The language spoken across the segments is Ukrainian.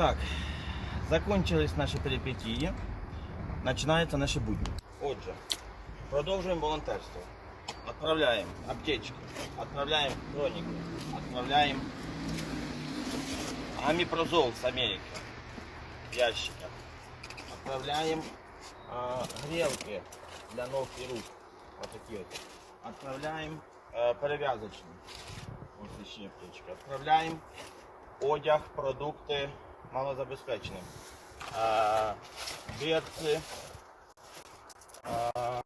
Так, закончились наші перипетії. Починаються наші будні. Отже, продовжуємо волонтерство. Отправляємо аптечки, отправляємо хроніки, отправляємо амипрозол с Америки в ящиках. Отправляем а, грелки для ног и рук. Вот такие вот. Отправляем э, перевязочные. Вот еще аптечка. Отправляем одяг, продукти Малозабезпеченим. Берці, а,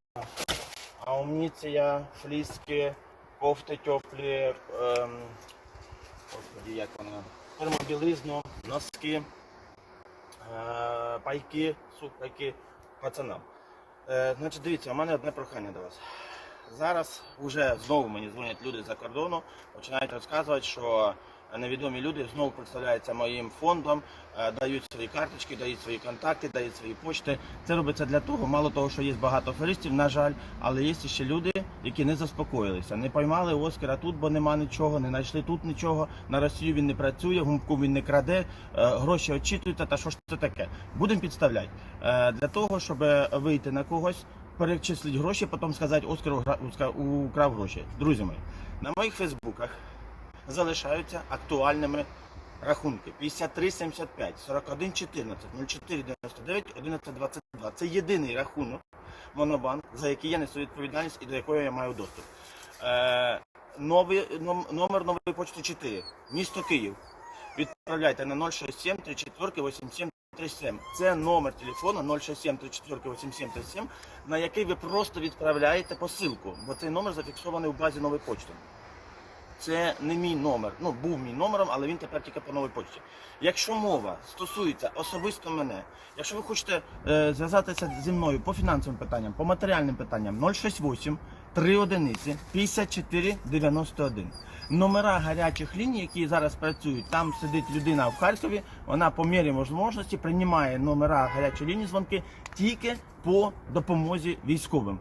амуніція, фліски, кофти теплі, ем, як вона, термобілизну, носки, е, пайки, сухпайки пацанам. Е, значить, дивіться, у мене одне прохання до вас. Зараз вже знову мені дзвонять люди за кордону, починають розказувати, що невідомі люди знову представляються моїм фондом, е, дають свої карточки, дають свої контакти, дають свої почти. Це робиться для того, мало того, що є багато аферистів, на жаль, але є ще люди, які не заспокоїлися, не поймали Оскара тут, бо нема нічого, не знайшли тут нічого. На Росію він не працює, гумку він не краде, е, гроші очитуються. Та що ж це таке? Будемо підставляти Е, для того, щоб вийти на когось. Перечислить гроші, потім сказати Оскар украв гроші. Друзі мої, на моїх фейсбуках залишаються актуальними рахунки 5375, 4114, 0499, 1122. Це єдиний рахунок Монобанк, за який я несу відповідальність і до якого я маю доступ. Е, новий, номер нової почти 4, місто Київ. Відправляйте на 067 34 87 37. Це номер телефону 067 34 87 37, на який ви просто відправляєте посилку, бо цей номер зафіксований в базі нової почти. Це не мій номер. Ну, був мій номером, але він тепер тільки по новій почті. Якщо мова стосується особисто мене, якщо ви хочете е, зв'язатися зі мною по фінансовим питанням, по матеріальним питанням 068 3 одиниці 54 91. Номера гарячих ліній, які зараз працюють, там сидить людина в Харкові, вона по мірі можливості приймає номера гарячої лінії дзвонки тільки по допомозі військовим.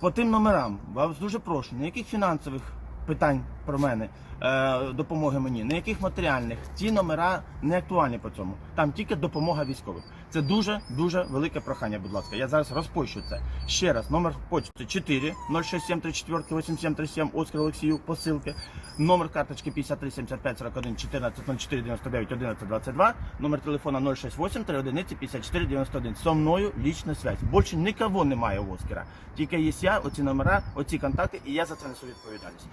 По тим номерам вас дуже прошу, ніяких фінансових питань про мене, е, допомоги мені, ніяких матеріальних. Ці номера не актуальні по цьому. Там тільки допомога військовим. Це дуже дуже велике прохання, будь ласка. Я зараз розпощу це. Ще раз, номер почти 4 067 34 8737 Оскар Олексію, посилки. Номер карточки 53 75 41 14 04 99 11 22. Номер телефона 068 3 одиниці 54 91. Со мною лічна связь. Більше нікого немає у Оскара. Тільки є я, оці номера, оці контакти, і я за це несу відповідальність.